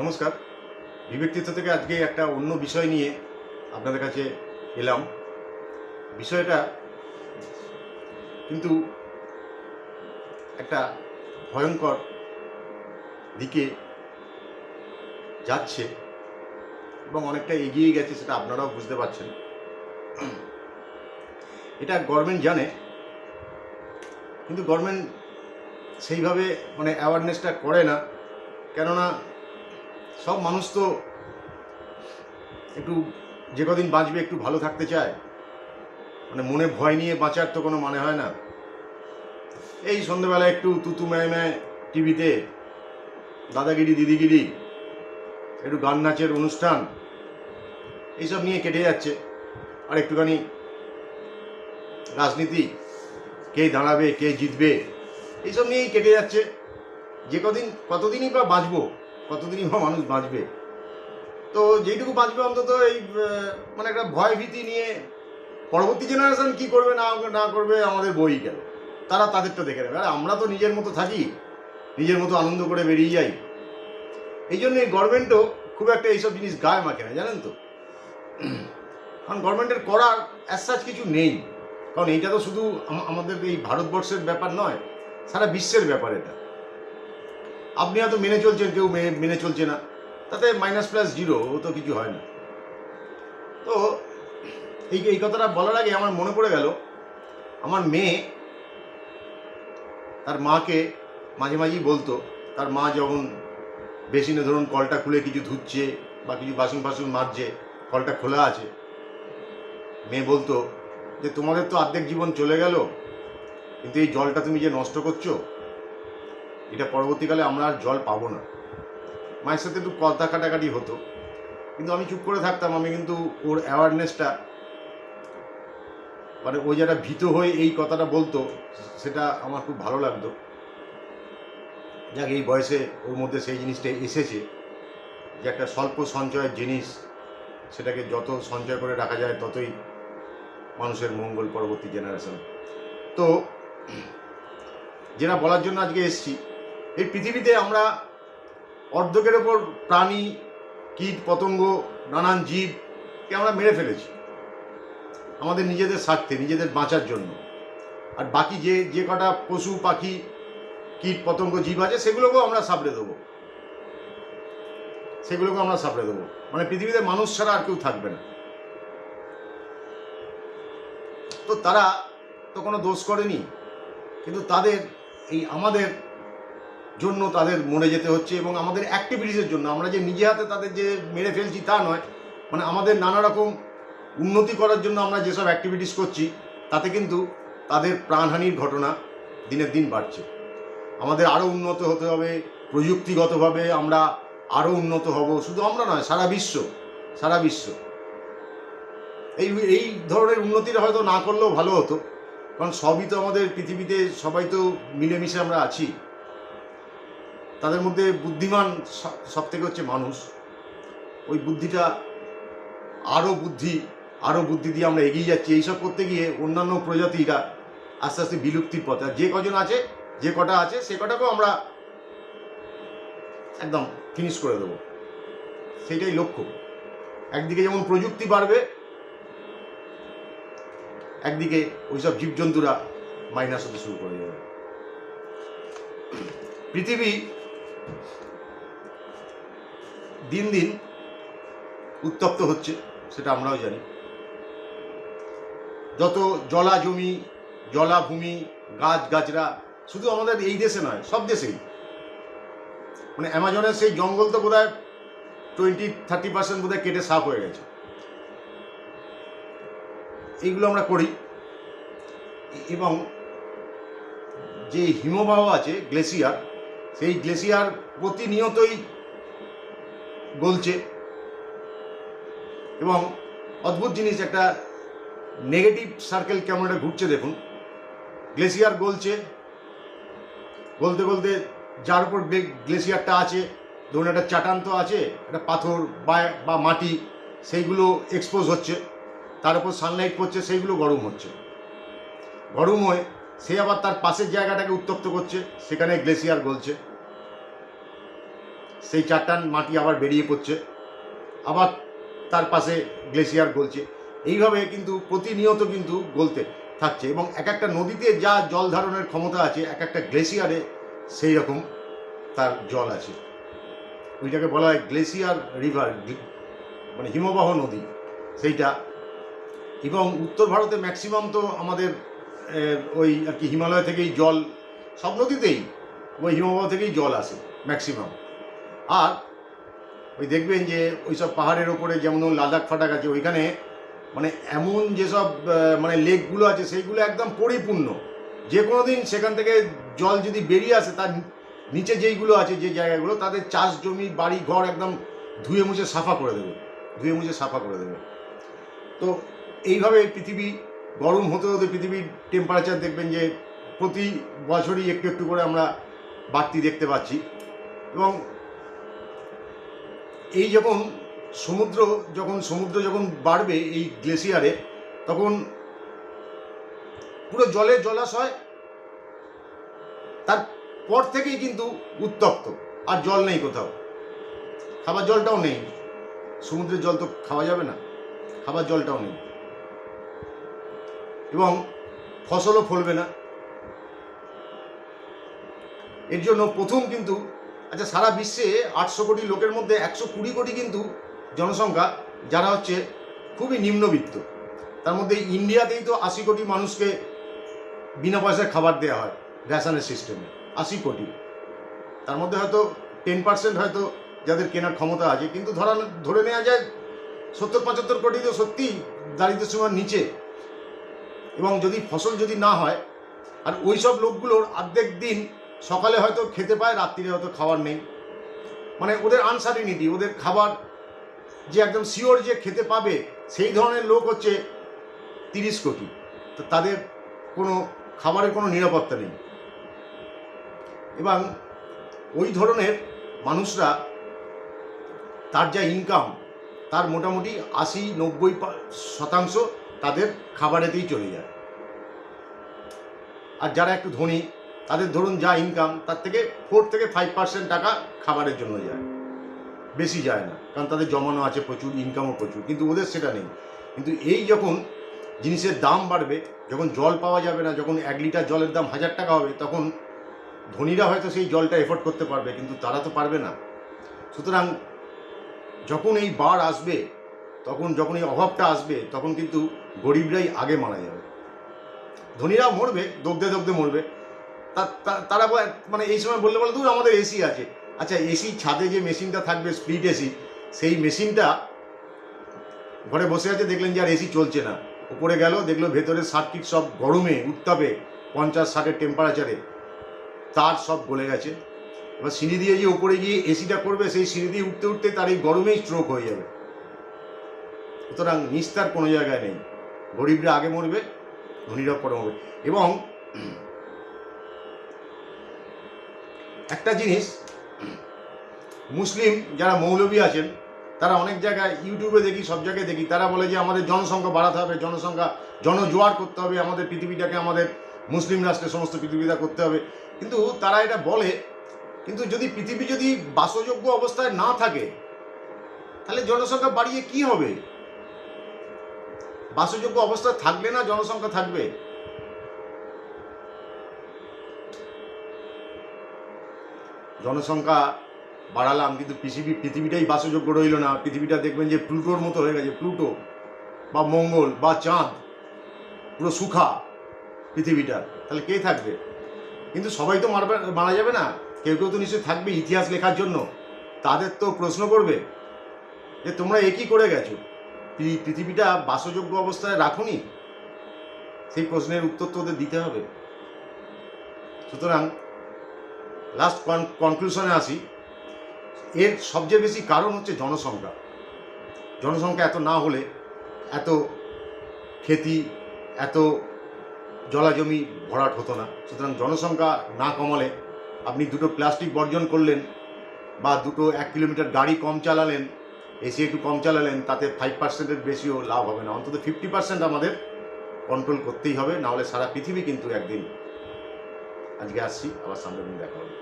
নমস্কার। বিব্যক্তিত্ব থেকে আজকে একটা অন্য বিষয় নিয়ে আপনাদের কাছে এলাম। বিষয়টা কিন্তু একটা ভয়ঙ্কর দিকে যাচ্ছে এবং অনেকটা এগিয়ে গেছে সেটা আপনারাও বুঝতে পারছেন। এটা গভর্নমেন্ট জানে, কিন্তু গভর্নমেন্ট সেইভাবে মানে অ্যাওয়ারনেসটা করে না। কেননা সব মানুষ তো একটু যে কদিন বাঁচবে, একটু ভালো থাকতে চায়। মানে মনে ভয় নিয়ে বাঁচার তো কোনো মানে হয় না। এই সন্ধ্যেবেলা একটু তুতু ম্যায় ম্যায় টিভিতে দাদাগিরি, দিদিগিরি, একটু গান নাচের অনুষ্ঠান, এইসব নিয়ে কেটে যাচ্ছে। আর একটুখানি রাজনীতি, কে দাঁড়াবে, কে জিতবে, এইসব নিয়েই কেটে যাচ্ছে। যে কদিন, কতদিনই বা বাঁচবো কতদিনই বা মানুষ বাঁচবে? তো যেইটুকু বাঁচবে অন্তত এই মানে একটা ভয় ভীতি নিয়ে পরবর্তী জেনারেশন কি করবে, না না করবে, আমাদের বই গেল তারা তাদেরটা দেখে নেবে। আর আমরা তো নিজের মতো থাকি, নিজের মতো আনন্দ করে বেরিয়ে যাই। এই জন্য গভর্নমেন্টও খুব একটা এইসব জিনিস গায়ে মাখে না, জানেন তো? কারণ গভর্নমেন্টের করার অ্যাসাজ কিছু নেই। কারণ এইটা তো শুধু আমাদের এই ভারতবর্ষের ব্যাপার নয়, সারা বিশ্বের ব্যাপার এটা। আপনি হয়তো মেনে চলছেন, কেউ মেনে চলছে না। তাতে মাইনাস প্লাস জিরো তো কিছু হয় না। তো এই এই কথাটা বলার আগে আমার মনে পড়ে গেল, আমার মেয়ে তার মাকে মাঝে মাঝেই বলতো, তার মা যখন বেসিনে ধরুন কলটা খুলে কিছু ধুচ্ছে বা কিছু বাসন ফাসন মাজছে, কলটা খোলা আছে, মেয়ে বলতো যে, তোমাদের তো অর্ধেক জীবন চলে গেল, কিন্তু এই জলটা তুমি যে নষ্ট করছ এটা পরবর্তীকালে আমরা আর জল পাবো না। মায়ের সাথে একটু কথা কাটাকাটি হতো। কিন্তু আমি চুপ করে থাকতাম, আমি কিন্তু ওর অ্যাওয়ারনেসটা মানে ও যারা ভীত হয়ে এই কথাটা বলতো, সেটা আমার খুব ভালো লাগতো। যাক, এই বয়সে ওর মধ্যে সেই জিনিসটা এসেছে যে একটা স্বল্প সঞ্চয়ের জিনিস, সেটাকে যত সঞ্চয় করে রাখা যায়, ততই মানুষের মঙ্গল পরবর্তী জেনারেশন তো, যেটা বলার জন্য আজকে এসেছি এই পৃথিবীতে আমরা অর্ধেকের ওপর প্রাণী, কীট, পতঙ্গ, নানান জীবকে আমরা মেরে ফেলেছি। আমাদের নিজেদের স্বার্থে, নিজেদের বাঁচার জন্য। আর বাকি যে যে কটা পশু, পাখি, কীট, পতঙ্গ, জীব আছে, সেগুলোকেও আমরা সাপড়ে দেবো। সেগুলোকেও আমরা সাপড়ে দেবো। মানে পৃথিবীতে মানুষ ছাড়া আর কেউ থাকবে না। তো তারা তো কোনো দোষ করেনি, কিন্তু তাদের এই আমাদের জন্য তাদের মরে যেতে হচ্ছে এবং আমাদের অ্যাক্টিভিটিসের জন্য। আমরা যে নিজে হাতে তাদের যে মেরে ফেলছি তা নয় মানে আমাদের নানা রকম উন্নতি করার জন্য আমরা যেসব অ্যাক্টিভিটিস করছি, তাতে কিন্তু তাদের প্রাণহানির ঘটনা দিনের দিন বাড়ছে। আমাদের আরও উন্নত হতে হবে, প্রযুক্তিগতভাবে আমরা আরও উন্নত হব। শুধু আমরা নয়, সারা বিশ্ব সারা বিশ্ব। এই এই ধরনের উন্নতিটা হয়তো না করলেও ভালো হতো, কারণ সবই তো আমাদের পৃথিবীতে সবাই তো মিলেমিশে আমরা আছি। তাদের মধ্যে বুদ্ধিমান সব থেকে হচ্ছে মানুষ। ওই বুদ্ধিটা আরও বুদ্ধি আরও বুদ্ধি দিয়ে আমরা এগিয়ে যাচ্ছি। এইসব করতে গিয়ে অন্যান্য প্রজাতিরা আস্তে আস্তে বিলুপ্তির পথে। আর যে কজন আছে, যে কটা আছে, সে কটাকেও আমরা একদম ফিনিশ করে দেবো। সেইটাই লক্ষ্য। একদিকে যেমন প্রযুক্তি বাড়বে, একদিকে ওইসব জীবজন্তুরা মাইনাস হতে শুরু করে যাবে পৃথিবী দিন দিন উত্তপ্ত হচ্ছে, সেটা আমরাও জানি। যত জলা জমি জলাভূমি গাছ, গাছরা, শুধু আমাদের এই দেশে নয়, সব দেশেই। মানে অ্যামাজনের সেই জঙ্গল তো বোধহয় টোয়েন্টি, থার্টি পার্সেন্ট বোধহয় কেটে সাফ হয়ে গেছে। এইগুলো আমরা করি। এবং যে হিমবাহ আছে গ্লেসিয়ার সেই গ্লেসিয়ার প্রতিনিয়তই গলছে। এবং অদ্ভুত জিনিস, একটা নেগেটিভ সার্কেল কেমন একটা ঘুরছে দেখুন। গ্লেসিয়ার গলছে। গলতে গলতে যার উপর গ্লে- গ্লেসিয়ারটা আছে, ধরুন একটা চাটান তো আছে, একটা পাথর বা বা মাটি, সেইগুলো এক্সপোজ হচ্ছে। তার উপর সানলাইট পড়ছে, সেইগুলো গরম হচ্ছে। গরম হয়ে সে আবার তার পাশের জায়গাটাকে উত্তপ্ত করছে, সেখানে গ্লেসিয়ার গলছে। সেই চারটান মাটি আবার বেরিয়ে পড়ছে। আবার তার পাশে গ্লেসিয়ার গলছে। এইভাবে কিন্তু প্রতিনিয়ত কিন্তু গলতে থাকছে এবং এক একটা নদীতে যা জল ধারণের ক্ষমতা আছে এক একটা গ্লেসিয়ারে সেই রকম তার জল আছে। ওইটাকে বলা হয় গ্লেসিয়ার রিভার মানে হিমবাহ নদী সেইটা। এবং উত্তর ভারতে ম্যাক্সিমাম তো আমাদের ওই আর কি হিমালয় থেকেই জল, সব নদীতেই, ওই হিমবাহ থেকেই জল আসে ম্যাক্সিমাম। আর ওই দেখবেন যে ওই সব পাহাড়ের ওপরে যেমন লাদাখ ফাটাক আছে, ওইখানে মানে এমন যেসব মানে লেকগুলো আছে, সেইগুলো একদম পরিপূর্ণ। যে কোনো দিন সেখান থেকে জল যদি বেরিয়ে আসে, তার নিচে যেইগুলো আছে, যে জায়গাগুলো, তাদের চাষ জমি, বাড়ি, ঘর একদম ধুয়ে মুছে সাফা করে দেবে, ধুয়ে মুছে সাফা করে দেবে। তো এইভাবে পৃথিবী গরম হতে হতে পৃথিবীর টেম্পারেচার দেখবেন যে প্রতি বছরই একটু একটু করে আমরা বাড়তি দেখতে পাচ্ছি। এবং এই যখন সমুদ্র যখন সমুদ্র যখন বাড়বে এই গ্লেসিয়ারে তখন পুরো জলে জলাশয় তার পর থেকেই কিন্তু উত্তপ্ত, আর জল নেই কোথাও। খাবার জলটাও নেই। সমুদ্রের জল তো খাওয়া যাবে না। খাবার জলটাও নেই। এবং ফসলও ফলবে না। এর জন্য প্রথম কিন্তু আচ্ছা সারা বিশ্বে আটশো কোটি লোকের মধ্যে একশো কুড়ি কোটি কিন্তু জনসংখ্যা, যারা হচ্ছে খুবই নিম্নবিত্ত। তার মধ্যে ইন্ডিয়াতেই তো আশি কোটি মানুষকে বিনা পয়সায় খাবার দেওয়া হয় রেশনের সিস্টেমে, আশি কোটি। তার মধ্যে হয়তো টেন পার্সেন্ট হয়তো যাদের কেনার ক্ষমতা আছে, কিন্তু ধরা ধরে নেওয়া যায় সত্তর পঁচাত্তর কোটি তো সত্যি দারিদ্র সীমার নিচে। এবং যদি ফসল যদি না হয়, আর ওই সব লোকগুলোর অর্ধেক দিন সকালে হয়তো খেতে পায়, রাত্রিরে হয়তো খাবার নেই। মানে ওদের আনসার্টিনিটি ওদের খাবার যে একদম শিওর যে খেতে পাবে, সেই ধরনের লোক হচ্ছে তিরিশ কোটি। তো তাদের কোনো খাবারের কোনো নিরাপত্তা নেই। এবং ওই ধরনের মানুষরা, তার যা ইনকাম তার মোটামুটি আশি নব্বই শতাংশ তাদের খাবারেতেই চলে যায়। আর যারা একটু ধনী তাদের ধরুন যা ইনকাম তার থেকে ফোর থেকে ফাইভ পার্সেন্ট টাকা খাবারের জন্য যায়। বেশি যায় না, কারণ তাদের জমানো আছে প্রচুর ইনকামও প্রচুর, কিন্তু ওদের সেটা নেই। কিন্তু এই যখন জিনিসের দাম বাড়বে, যখন জল পাওয়া যাবে না, যখন এক লিটার জলের দাম হাজার টাকা হবে, তখন ধনীরা হয়তো সেই জলটা এফোর্ড করতে পারবে, কিন্তু তারা তো পারবে না। সুতরাং যখন এই বার আসবে, তখন যখন এই অভাবটা আসবে, তখন কিন্তু গরিবরাই আগে মারা যাবে। ধনীরা মরবে, দগ্ধে দগ্ধে মরবে তারা মানে এই সময় বললে বলে দূর আমাদের এসি আছে। আচ্ছা এসি ছাদে যে মেশিনটা থাকবে, স্প্লিট এসি সেই মেশিনটা ঘরে বসে আছে, দেখলেন যে আর এসি চলছে না। উপরে গেল, দেখল ভেতরে সার্কিট সব গরমে উত্তাপে, পঞ্চাশ ষাটের টেম্পারেচারে তার সব গলে গেছে। এবার সিঁড়ি দিয়ে যে উপরে গিয়ে এসিটা করবে, সেই সিঁড়ি দিয়ে উঠতে উঠতে তার এই গরমেই স্ট্রোক হয়ে যাবে। সুতরাং নিস্তার কোনো জায়গায় নেই। গরিবরা আগে মরবে ধনীরা পরে মরবে। এবং একটা জিনিস, মুসলিম যারা মৌলবী আছেন, তারা অনেক জায়গায় ইউটিউবে দেখি, সব জায়গায় দেখি, তারা বলে যে আমাদের জনসংখ্যা বাড়াতে হবে, জনসংখ্যা, জনজোয়ার করতে হবে, আমাদের পৃথিবীটাকে আমাদের মুসলিম রাষ্ট্রের সমস্ত পৃথিবীটা করতে হবে। কিন্তু তারা এটা বলে, কিন্তু যদি পৃথিবী যদি বাসযোগ্য অবস্থায় না থাকে, তাহলে জনসংখ্যা বাড়িয়ে কি হবে? বাসযোগ্য অবস্থায় থাকলে না জনসংখ্যা থাকবে? জনসংখ্যা বাড়ালাম, কিন্তু পৃথিবী পৃথিবীটাই বাসযোগ্য রইল না। পৃথিবীটা দেখবেন যে প্লুটোর মতো হয়ে গেছে। প্লুটো বা মঙ্গল বা চাঁদ, পুরো সুখা পৃথিবীটা। তাহলে কে থাকবে? কিন্তু সবাই তো মারবে মারা যাবে না। কেউ কেউ তো নিশ্চয়ই থাকবে ইতিহাস লেখার জন্য। তাদের তো প্রশ্ন করবে যে তোমরা একই করে গেছো? পৃথিবীটা বাসযোগ্য অবস্থায় রাখুনি? সেই প্রশ্নের উত্তর তো ওদের দিতে হবে। সুতরাং লাস্ট কনক্লুশনে আসি। এর সবচেয়ে বেশি কারণ হচ্ছে জনসংখ্যা। জনসংখ্যা এত না হলে এত খেতি, এত জলাজমি ভরাট হতো না। সুতরাং জনসংখ্যা না কমালে আপনি দুটো প্লাস্টিক বর্জন করলেন বা দুটো এক কিলোমিটার গাড়ি কম চালালেন এসি একটু কম চালালেন, তাতে ফাইভ পার্সেন্টের বেশিও লাভ হবে না। অন্তত ফিফটি পার্সেন্ট আমাদের কন্ট্রোল করতেই হবে, নাহলে সারা পৃথিবী কিন্তু একদিন আজকে আসছি আবার সামনের দিন দেখা হবে।